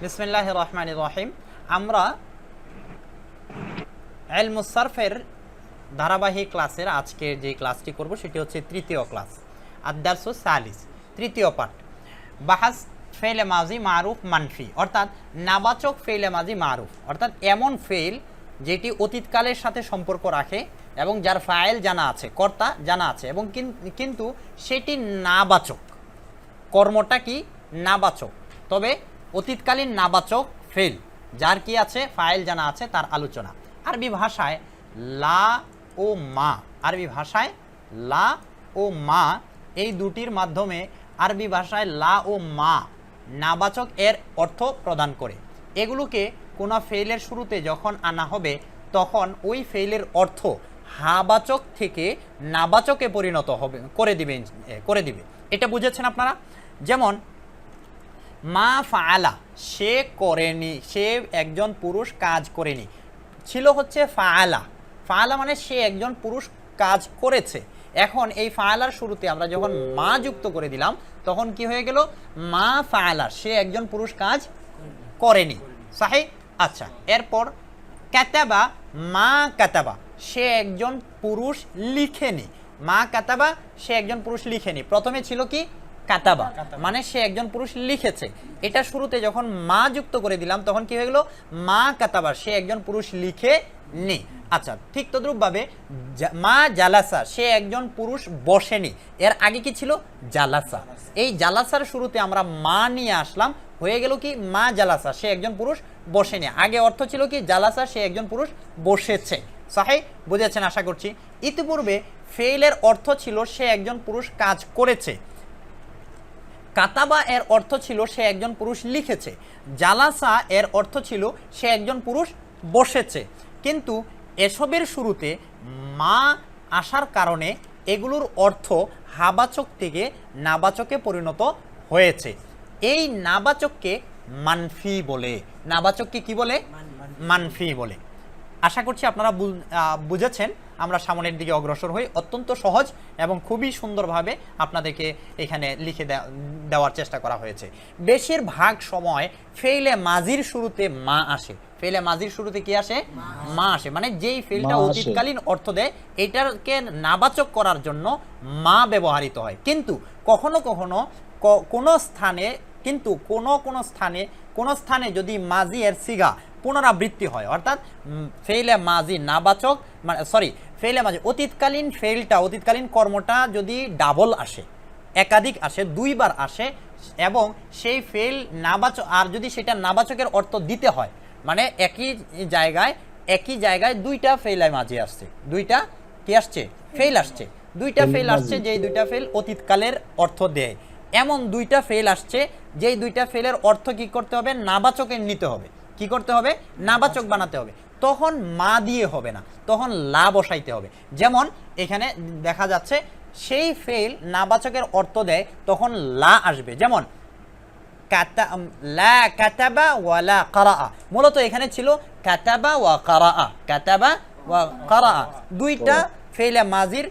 বিসমিল্লাহ রহমান রহিম আমরা এল এলমুসারফের ধারাবাহিক ক্লাসের আজকে যে ক্লাসটি করব, সেটি হচ্ছে তৃতীয় ক্লাস আদার্সু সালিস, তৃতীয় পাঠ। বাহাস ফেলে মাজি মারুফ মানফি, অর্থাৎ নাবাচক ফেলে মাজি মারুফ, অর্থাৎ এমন ফেল যেটি অতীতকালের সাথে সম্পর্ক রাখে এবং যার ফাইল জানা আছে, কর্তা জানা আছে, এবং কিন- কিন্তু সেটি নাবাচক। কর্মটা কি? নাবাচক। তবে অতীতকালীন নাবাচক ফেল যার কি আছে? ফাইল জানা আছে তার আলোচনা। আরবি ভাষায় লা ও মা আরবি ভাষায় লা ও মা এই দুটির মাধ্যমে আরবি ভাষায় লা ও মা নাবাচক এর অর্থ প্রদান করে। এগুলোকে কোনো ফেইলের শুরুতে যখন আনা হবে তখন ওই ফেইলের অর্থ হাবাচক থেকে নাবাচকে পরিণত হবে করে দিবেন এ, করে দিবে। এটা বুঝেছেন আপনারা? যেমন মা ফাআলা, সে করেনি, সে একজন পুরুষ কাজ করেনি। ছিল হচ্ছে ফাআলা। ফাআলা মানে সে একজন পুরুষ কাজ করেছে। এখন এই ফাআলার শুরুতে আমরা যখন মা যুক্ত করে দিলাম, তখন কি হয়ে গেল? মা ফাআলা, সে একজন পুরুষ কাজ করেনি। সাহি? আচ্ছা এরপর কাতাবা, মা কাতাবা, সে একজন পুরুষ লিখেনি। মা কাতাবা, সে একজন পুরুষ লিখেনি। প্রথমে ছিল কি? কাতাবা। মানে সে একজন পুরুষ লিখেছে। এটা শুরুতে যখন মা যুক্ত করে দিলাম তখন কি হয়ে গেল? মা কাতাবা সে একজন পুরুষ লিখে নি। আচ্ছা ঠিক তদ্রূপভাবে মা জালাসা সে একজন পুরুষ বসেনি। এর আগে কি ছিল? জালাসা। এই জালাসার শুরুতে আমরা মা নিয়ে আসলাম। হয়ে গেল কি? মা জালাসা সে একজন পুরুষ বসেনি। আগে অর্থ ছিল কি? জালাসা সে একজন পুরুষ বসেছে। সাহে? বুঝেছেন? আশা করছি। ইতিপূর্বে ফেইলের অর্থ ছিল সে একজন পুরুষ কাজ করেছে। কাতাবা এর অর্থ ছিল সে একজন পুরুষ লিখেছে। জালাসা এর অর্থ ছিল সে একজন পুরুষ বসেছে। কিন্তু এসবের শুরুতে মা আসার কারণে এগুলোর অর্থ হাবাচক থেকে নাবাচকে পরিণত হয়েছে। এই নাবাচককে মানফি বলে। নাবাচককে কি বলে? মানফি বলে। আশা করছি আপনারা বুঝেছেন। আমরা সামনের দিকে অগ্রসর হই। অত্যন্ত সহজ এবং খুবই সুন্দরভাবে আপনাদেরকে এখানে লিখে দেওয়ার চেষ্টা করা হয়েছে। বেশিরভাগ সময় ফেইলে মাজির শুরুতে মা আসে। ফেইলে মাঝির শুরুতে কি আসে? মা আসে। মানে যেই ফেলটা অতীতকালীন অর্থ দেয় এটাকে নাবাচক করার জন্য মা ব্যবহৃত হয়। কিন্তু কখনো কখনো ক- কোনো স্থানে কিন্তু কোনো কোনো স্থানে কোনো স্থানে যদি মাজি এর সিগা পুনরাবৃত্তি হয় অর্থাৎ ফেইলে মাজি নাবাচক মানে সরি ফেইলে মাজি অতীতকালীন ফেইলটা অতীতকালীন কর্মটা যদি ডাবল আসে একাধিক আসে দুইবার আসে এবং সেই ফেল নাবাচক আর যদি সেটা নাবাচকের অর্থ দিতে হয় মানে একই জায়গায় একই জায়গায় দুইটা ফেইলায় মাঝে আসছে দুইটা কি আসছে ফেল আসছে দুইটা ফেল আসছে। যেই দুইটা ফেল অতীতকালের অর্থ দেয় এমন দুইটা ফেল আসছে যেই দুইটা ফেলের অর্থ কি করতে হবে? নাবাচকের নিতে হবে। কি করতে হবে? নাবাচক বানাতে হবে। তখন মা দিয়ে হবে না তখন লা বসাইতে হবে। যেমন এখানে দেখা যাচ্ছে সেই ফেল নাবাচকের অর্থ দেয় তখন লা আসবে। যেমন কাতা লা কাতাবা ওয়ালা কারাআ। মূলত এখানে ছিল কাতাবা ওয়া কারাআ। কাতাবা ওয়া কারাআ। দুইটা ফেলে মাজির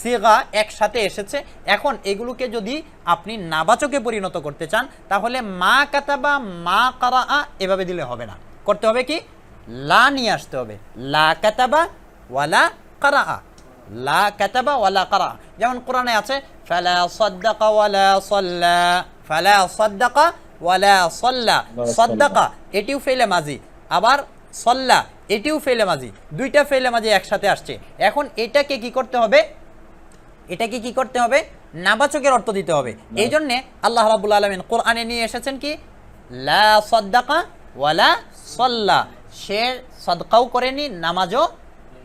সিগা একসাথে এসেছে। এখন এগুলোকে যদি আপনি নাবাচকে পরিণত করতে চান তাহলে মা কাতাবা মা কারাআ এভাবে দিলে হবে না। করতে হবে কি? লা নিয়ে আসতে হবে। লা কাতাবা ওয়ালা কারাআ। লা কাতাবা ওয়ালা কারা যেমন কোরআনে আছে ফালা সাদ্দাকা ওয়ালা সাল্লা। ফালা সাদ্দাকা ওয়ালা সাল্লা। সাদ্দাকা এটিও ফেলে মাজি। আবার সল্লা এটিও ফেলে মাজি। দুইটা ফেলে মাজি একসাথে আসছে। এখন এটাকে কি করতে হবে? এটাকে কি করতে হবে? নাবাচকের অর্থ দিতে হবে। এই জন্যে আল্লাহ রাবুল আলমিন কোরআনে নিয়ে এসেছেন কি? লা সদ্দাকা ওয়ালা সল্লা। সে সদকাও করেনি নামাজও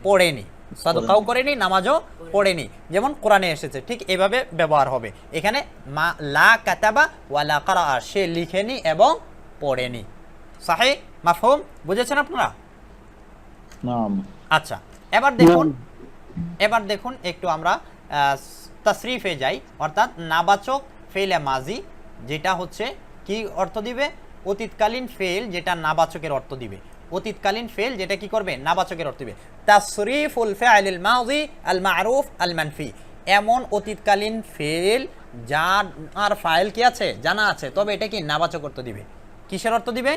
পড়েনি। সদকাও করেনি নামাজও পড়েনি। যেমন কোরআনে এসেছে ঠিক এভাবে ব্যবহার হবে। এখানে মা লা কাতাবা ওয়ালা কারা সে লিখেনি এবং পড়েনি। সাহে? মাফহুম? বুঝেছেন আপনারা? আচ্ছা এবার দেখুন এবার দেখুন একটু আমরা তাসরিফে যাই অর্থাৎ নাবাচক ফেলে মাজি, যেটা হচ্ছে কি অর্থ দিবে? অতীতকালীন ফেল যেটা নাবাচকের অর্থ দিবে। অতীতকালীন ফেল যেটা কি করবে? নাবাচকের অর্থ দিবে। তাসরিফুল ফাইলিল মাজি আল মারুফ, আল মানফি। এমন অতীতকালীন ফেল যার আর ফাইল কি আছে? জানা আছে। তবে এটা কি? নাবাচক অর্থ দিবে। কিসের অর্থ দিবে।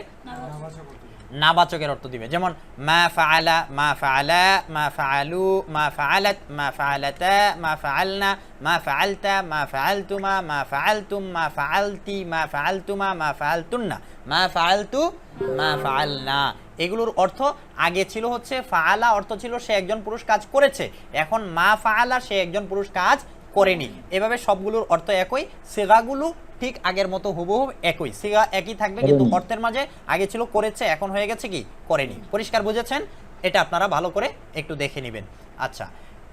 নাবাচকের অর্থ দিবে। যেমন, মা ফাআলা মা ফাআলা, মা ফাআলু, মা ফাআলাত, মা ফাআলাতা, মা ফাআলনা, মা ফাআলতা, মা ফাআলতুমা, মা ফাআলতুম, মা ফাআলতি, মা ফাআলতুমা, মা ফাআলতুন্না, মা ফাআলতু, মা ফাআলনা। এগুলোর অর্থ আগে ছিল হচ্ছে ফাআলা, অর্থ ছিল সে একজন পুরুষ কাজ করেছে। এখন মা ফাআলা, সে একজন পুরুষ কাজ করেনি। এভাবে সবগুলোর অর্থ একই সেগাগুলো ঠিক আগের মতো হুবহু একই। সিগা একই থাকবে কিন্তু অর্থের মাঝে আগে ছিল করেছে এখন হয়ে গেছে কি? করেনি। পরিষ্কার বুঝেছেন? এটা আপনারা ভালো করে একটু দেখে নেবেন। আচ্ছা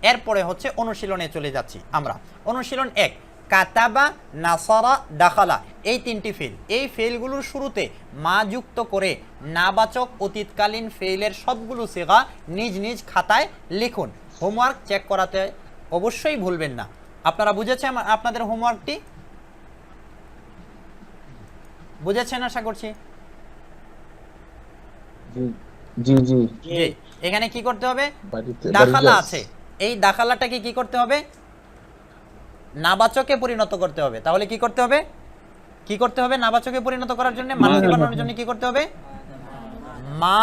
এরপরে হচ্ছে অনুশীলনে চলে যাচ্ছি আমরা। অনুশীলন এক কাতাবা নাসারা দাখালা। এই তিনটি ফেল এই ফেলগুলোর শুরুতে মা যুক্ত করে নাবাচক অতীতকালীন ফেলের সবগুলো সেগা নিজ নিজ খাতায় লিখুন। হোমওয়ার্ক চেক করাতে অবশ্যই ভুলবেন না। আপনারা বুঝেছেন আমা- আপনাদের হোমওয়ার্কটি বুঝেছেন আশা করছি? জি জি জি। এখানে কি করতে হবে? দাখালা আছে। এই দাখালাটাকে কি করতে হবে? নাবাচকে পরিণত করতে হবে। তাহলে কি করতে হবে? কি করতে হবে? নাবাচকে পরিণত করার জন্য মানসি বানানোর জন্য কি করতে হবে? মা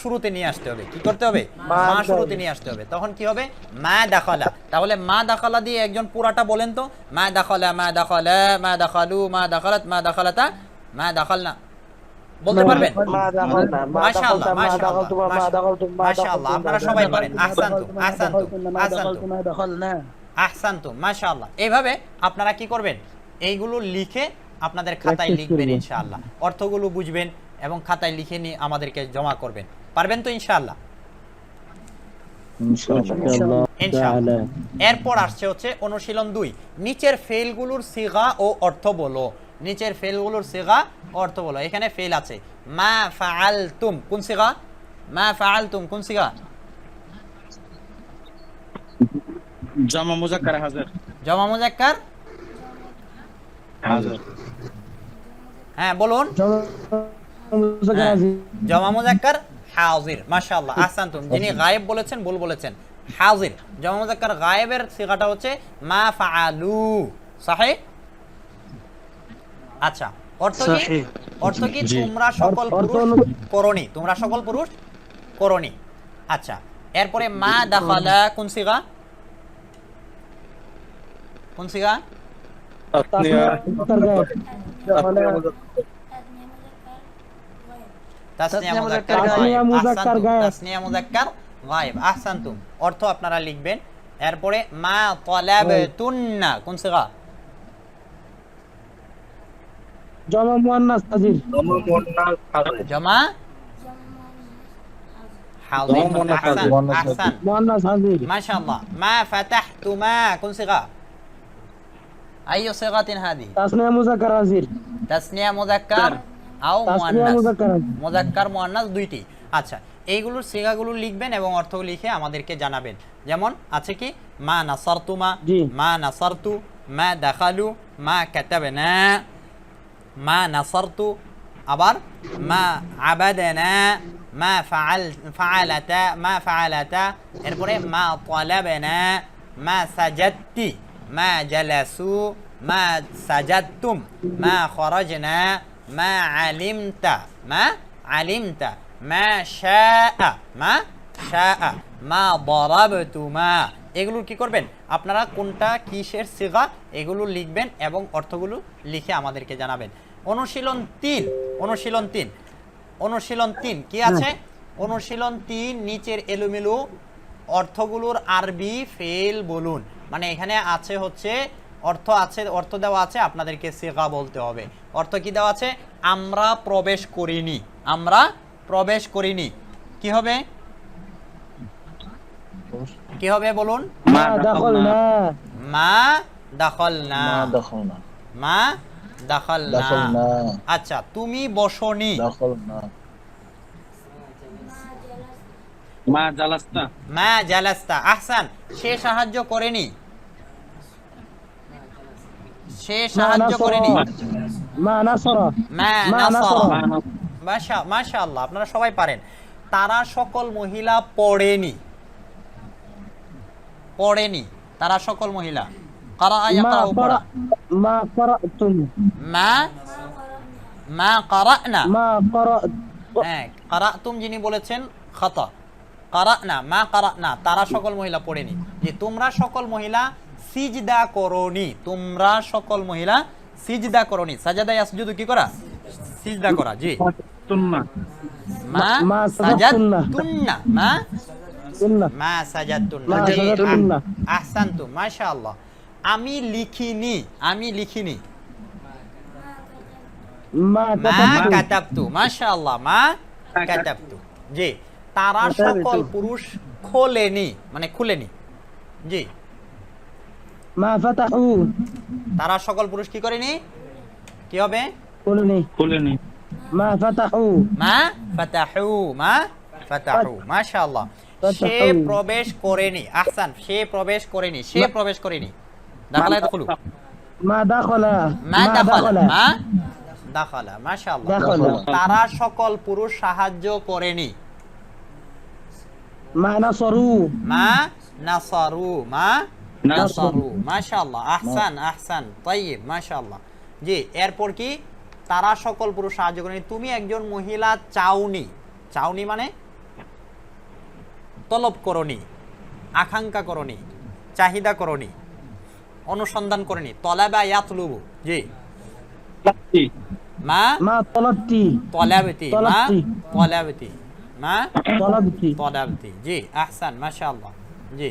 শুরুতে নিয়ে আসতে হবে। কি করতে হবে? মা শুরুতে নিয়ে আসতে হবে। তখন কি হবে? মা দাখালা। তাহলে মা দাখালা দিয়ে একজন পুরাটা বলেন তো মা দাখালা মা দাখালা মা দাখালু মা দাখালাত মা দাখালাতা মা দাখাল না বলতে পারবেন? মাশাআল্লাহ মাশাআল্লাহ মাশাআল্লাহ আপনারা সবাই পারেন। আহসানতু আহসানতু আহসানতু। আহসানতু মাশাআল্লাহ। এইভাবে আপনারা কি করবেন? এইগুলো লিখে আপনাদের খাতায় লিখবেন ইনশাআল্লাহ। অর্থগুলো বুঝবেন এবং খাতায় লিখে নিয়ে আমাদেরকে জমা করবেন। পারবেন তো ইনশাআল্লাহ? এরপর আসছে হচ্ছে অনুশীলন দুই। নিচের ফেলগুলোর সিগা ও অর্থ বলো। নিচের ফেলগুলোর সিগা অর্থ বলো। এখানে ফেল আছে। মা ফাআলতুম। কোন সিগা? মা ফাআলতুম। কোন সিগা? জামা মুজাক্কার হাজার। জমা মুজাক্কার? হাজার। হ্যাঁ বলুন। জমা মুজাক্কার হাজির মাশাআল্লাহ। আহসানতুম যিনি গায়েব বলেছেন ভুল বলেছেন। হাজির। জমা মুজাক্কার গায়েবের সিগাটা হচ্ছে মা ফাআলু। সহি? আচ্ছা অর্থ কি? অর্থ কি? তোমরা সকল পুরুষ হলো- তোমরা সকল পুরুষ করনি আচ্ছা এরপরে মা দাখালা কোন সিগা? কোন সিগা? তাসনিয়া তাসনিয়া মুজাক্কার মুজাক্কার গায়েব গায়েব। আহসানতুম মুজাক্কার গায়েব। তাসনিয়া মুজাক্কার গায়েব আহসানতুম অর্থ আপনারা লিখবেন এরপরে মা তালাবতুন্না কোন সিগা জমা মুয়ান্নাস হাজির জমা হাজির মুয়ান্নাস আহসান হাজির। মুয়ান্নাস আহসান মুয়ান্নাস হাজির মাশাআল্লাহ মা ফাতাহতুমা কোন সিগা أي صيغة هذه؟ তাসনিয়া মুজাক্কার হাজির তাসনিয়া মুজাক্কার আও মুয়ান্নাস মুজাক্কার মুয়ান্নাস দুইটি। আচ্ছা এইগুলোর সিগাগুলো লিখবেন এবং অর্থ লিখে আমাদেরকে জানাবেন। যেমন আছে কি মা নাসারতুমা জি। মা নাসারতু মা দাখালু মা কাতাবনা মা নাসারতু আবার মা আবাদানা মা ফাআল ফাআলাতা মা ফাআলাতা এরপরে মা তালাবানা মা সাজাদতি মা জালাসু মা সাজাদতুম মা খরাজনা মা আলিমতা মা আলিমতা মা শাআ মা শাআ মা দরাবতুমা এগুলো কি করবেন? আপনারা কোনটা কিসের সিগা এগুলো লিখবেন এবং অর্থগুলো লিখে আমাদেরকে জানাবেন। অনুশীলন তিন অনুশীলন তিন অনুশীলন তিন কি আছে? অনুশীলন তিন নিচের এলোমেলো অর্থগুলোর আরবি ফেল বলুন। মানে এখানে আছে হচ্ছে অর্থ আছে অর্থ দেওয়া আছে আপনাদেরকে সেগা বলতে হবে। অর্থ কি দেওয়া আছে? আমরা প্রবেশ করিনি। আমরা প্রবেশ করিনি। কি হবে? কি হবে বলুন? মা মা দাখলনা। মা দাখলনা। দখলনা। আচ্ছা তুমি বসনি। মা জালাস্তা। মা জালাস্তা। আহসান সে সাহায্য করেনি। সে সাহায্য করেনি। মাশাআল্লাহ আপনারা সবাই পারেন। তারা সকল মহিলা পড়েনি। পড়েনি। তারা সকল মহিলা। কারা মা মা মা? করানা? মা হ্যাঁ, করা যিনি বলেছেন খাতা। করানা মা করানা তারা সকল মহিলা পড়েনি। যে তোমরা সকল মহিলা সিজদা করনি। তোমরা সকল মহিলা সিজদা করনি। সাজাদা ইয়াসজুদু কি করা? সিজদা করা জি। মা মা সাজাদতুন্না মা? মা সাজাদতুন্না আহসানতু মাশাআল্লাহ। আমি লিখিনি আমি লিখিনি। মা কাতাবতু। মাশাআল্লাহ। মা কাতাবতু। জি। তারা সকল পুরুষ খোলেনি মানে খুলেনি। জি। তারা সকল পুরুষ কি করেনি? কি হবে? সে প্রবেশ করেনি। আহসান সে প্রবেশ করেনি সে প্রবেশ করেনি। তারা সকল পুরুষ সাহায্য করেনি। মা নাসারু। মা নাসারু মা নাসারু। মাশাআল্লাহ। আহসান আহসান। তাইয়িব মাশাআল্লাহ। জি এরপর কি? তারা সকল পুরুষ সাহায্য করেনি তুমি একজন মহিলা চাওনি চাওনি মানে তলব করনি আকাঙ্ক্ষা করনি চাহিদা করনি অনুসন্ধান করনি। তলাবা ইয়াতলুবু। জি। মা? মা তলাবতি। তলাবতি। মা? তলাবতি। মা? তলাবতি। তলাবতি। জি আহসান মাশাআল্লাহ। জি।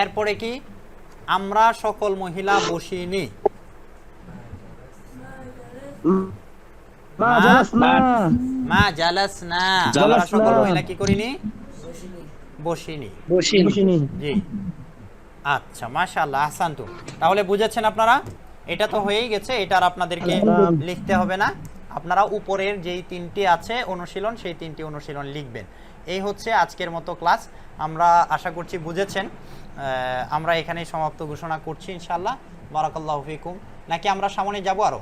এরপরে কি? আমরা সকল মহিলা বসিনি। আচ্ছা, বুঝেছেন আপনারা? এটা তো হয়েই গেছে এটা আর আপনাদেরকে লিখতে হবে না। আপনারা উপরের যেই তিনটি আছে অনুশীলন সেই তিনটি অনুশীলন লিখবেন। এই হচ্ছে আজকের মতো ক্লাস। আমরা আশা করছি বুঝেছেন। আমরা এখানেই সমাপ্ত ঘোষণা করছি ইনশাল্লাহ বারাকাল্লাহ ফিকুম। নাকি আমরা সামনে যাব আরও?